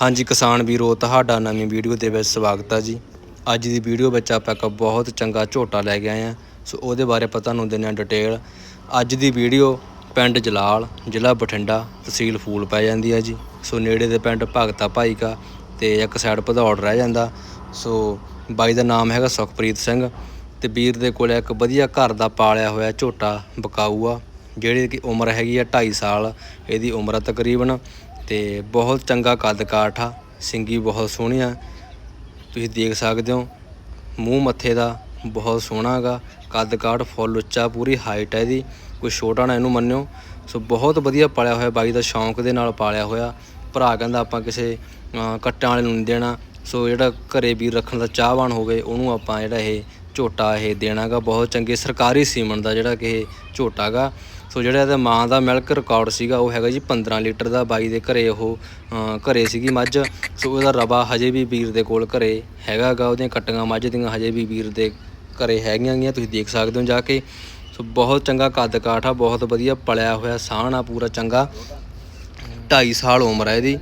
ਹਾਂਜੀ, ਕਿਸਾਨ ਵੀਰੋ, ਤੁਹਾਡਾ ਨਵੀਂ ਵੀਡੀਓ ਦੇ ਵਿੱਚ ਸਵਾਗਤ ਹੈ ਜੀ। ਅੱਜ ਦੀ ਵੀਡੀਓ ਵਿੱਚ ਆਪਾਂ ਇੱਕ ਬਹੁਤ ਚੰਗਾ ਝੋਟਾ ਲੈ ਕੇ ਆਏ ਹਾਂ ਸੋ ਉਹਦੇ ਬਾਰੇ ਆਪਾਂ ਤੁਹਾਨੂੰ ਦਿੰਦੇ ਹਾਂ ਡਿਟੇਲ ਅੱਜ ਦੀ ਵੀਡੀਓ ਪਿੰਡ ਜਲਾਲ, ਜ਼ਿਲ੍ਹਾ ਬਠਿੰਡਾ, ਤਹਿਸੀਲ ਫੂਲ ਪੈ ਜਾਂਦੀ ਹੈ ਜੀ। ਸੋ ਨੇੜੇ ਦੇ ਪਿੰਡ ਭਗਤਾ ਭਾਈ ਕਾ ਤੇ ਇੱਕ ਸਾਈਡ ਭਦੌੜ ਰਹਿ ਜਾਂਦਾ। ਸੋ ਬਾਈ ਦਾ ਨਾਮ ਹੈਗਾ ਸੁਖਪ੍ਰੀਤ ਸਿੰਘ ਤੇ ਵੀਰ ਦੇ ਕੋਲ ਇੱਕ ਵਧੀਆ ਘਰ ਦਾ ਪਾਲਿਆ ਹੋਇਆ ਝੋਟਾ ਬਕਾਊ ਆ। ਜਿਹੜੀ ਕਿ ਉਮਰ ਹੈਗੀ ਆ 2.5 ਸਾਲ, ਇਹਦੀ ਉਮਰ ਆ ਤਕਰੀਬਨ ਤੇ ਬਹੁਤ ਚੰਗਾ ਕੱਦ ਕਾਠ ਆ। ਸਿੰਗੀ ਬਹੁਤ ਸੋਹਣੀ ਆ। ਤੁਸੀਂ ਦੇਖ ਸਕਦੇ ਹੋ, ਮੂੰਹ ਮੱਥੇ ਦਾ ਬਹੁਤ ਸੋਹਣਾ ਗਾ ਕੱਦ ਕਾਠ ਫੁੱਲ ਉੱਚਾ, ਪੂਰੀ ਹਾਈਟ ਹੈ ਇਹਦੀ। ਕੋਈ ਛੋਟਾ ਨਾ ਇਹਨੂੰ ਮੰਨਿਓ। ਸੋ ਬਹੁਤ ਵਧੀਆ ਪਾਲਿਆ ਹੋਇਆ, ਬਾਈ ਦਾ ਸ਼ੌਂਕ ਦੇ ਨਾਲ ਪਾਲਿਆ ਹੋਇਆ। ਭਰਾ ਕਹਿੰਦਾ ਆਪਾਂ ਕਿਸੇ ਕੱਟਾਂ ਵਾਲੇ ਨੂੰ ਨਹੀਂ ਦੇਣਾ। ਸੋ ਜਿਹੜਾ ਘਰੇ ਵੀ ਰੱਖਣ ਦਾ ਚਾਹਵਾਨ ਹੋਵੇ, ਉਹਨੂੰ ਆਪਾਂ ਜਿਹੜਾ ਇਹ ਝੋਟਾ ਇਹ ਦੇਣਾਗਾ ਬਹੁਤ ਚੰਗੇ ਸਰਕਾਰੀ ਸੀਮਨ ਦਾ ਜਿਹੜਾ ਕਿ ਇਹ ਝੋਟਾ ਗਾ ਸੋ ਜਿਹੜਾ ਇਹਦਾ ਮਾਂ ਦਾ ਮਿਲਕ ਰਿਕਾਰਡ ਸੀਗਾ ਉਹ ਹੈਗਾ ਜੀ 15 ਲੀਟਰ ਦਾ। ਬਾਈ ਦੇ ਘਰੇ ਉਹ ਅਹ, ਘਰੇ ਸੀਗੀ ਮੱਝ। ਸੋ ਉਹਦਾ ਰਵਾ ਹਜੇ ਵੀ ਵੀਰ ਦੇ ਕੋਲ ਘਰੇ ਹੈਗਾਗਾ ਉਹਦੀਆਂ ਕੱਟੀਆਂ ਮੱਝ ਦੀਆਂ ਹਜੇ ਵੀ ਵੀਰ ਦੇ ਘਰੇ ਹੈਗੀਆਂ ਗੀਆਂ ਤੁਸੀਂ ਦੇਖ ਸਕਦੇ ਹੋ ਜਾ ਕੇ। ਸੋ ਬਹੁਤ ਚੰਗਾ ਕੱਦ ਕਾਠ ਆ ਬਹੁਤ ਵਧੀਆ ਪਲਿਆ ਹੋਇਆ ਸਾਹਣ ਆ ਪੂਰਾ ਚੰਗਾ। 2.5 ਸਾਲ ਉਮਰ ਹੈ ਇਹਦੀ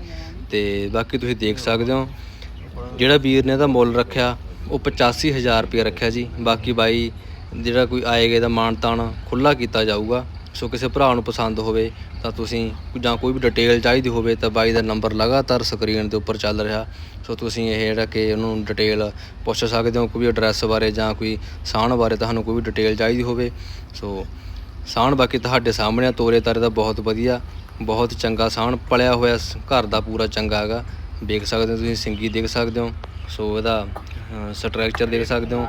ਤੇ ਬਾਕੀ ਤੁਸੀਂ ਦੇਖ ਸਕਦੇ ਹੋ। ਜਿਹੜਾ ਵੀਰ ਨੇ ਇਹਦਾ ਮੁੱਲ ਰੱਖਿਆ ਉਹ 85000 ਰੁਪਏ ਰੱਖਿਆ ਜੀ। ਬਾਕੀ ਬਾਈ ਜਿਹੜਾ ਕੋਈ ਆਏਗਾ ਇਹਦਾ ਮਾਣ ਤਾਣ ਖੁੱਲਾ ਕੀਤਾ ਜਾਊਗਾ। ਸੋ ਕਿਸੇ ਭਰਾ ਨੂੰ ਪਸੰਦ ਹੋਵੇ ਤਾਂ ਤੁਸੀਂ ਜਾਂ ਕੋਈ ਵੀ ਡਿਟੇਲ ਚਾਹੀਦੀ ਹੋਵੇ ਤਾਂ ਬਾਈ ਦਾ ਨੰਬਰ ਲਗਾਤਾਰ ਸਕਰੀਨ ਦੇ ਉੱਪਰ ਚੱਲ ਰਿਹਾ। ਸੋ ਤੁਸੀਂ ਇਹ ਜਿਹੜਾ ਕਿ ਉਹਨੂੰ ਡਿਟੇਲ ਪੁੱਛ ਸਕਦੇ ਹੋ ਕੋਈ ਵੀ ਐਡਰੈਸ ਬਾਰੇ ਜਾਂ ਕੋਈ ਸਾਹਣ ਬਾਰੇ ਤੁਹਾਨੂੰ ਕੋਈ ਵੀ ਡਿਟੇਲ ਚਾਹੀਦੀ ਹੋਵੇ। ਸੋ ਸਾਹਣ ਬਾਕੀ ਤੁਹਾਡੇ ਸਾਹਮਣੇ ਆ, ਤੋਰੇ ਤਾਰੇ ਦਾ ਬਹੁਤ ਵਧੀਆ ਬਹੁਤ ਚੰਗਾ ਸਾਹਣ ਪਲਿਆ ਹੋਇਆ ਘਰ ਦਾ ਪੂਰਾ ਚੰਗਾ ਹੈਗਾ। ਦੇਖ ਸਕਦੇ ਹੋ ਤੁਸੀਂ ਸਿੰਗੀ ਦੇਖ ਸਕਦੇ ਹੋ। ਸੋ ਇਹਦਾ ਸਟਰਕਚਰ ਦੇਖ ਸਕਦੇ ਹੋ।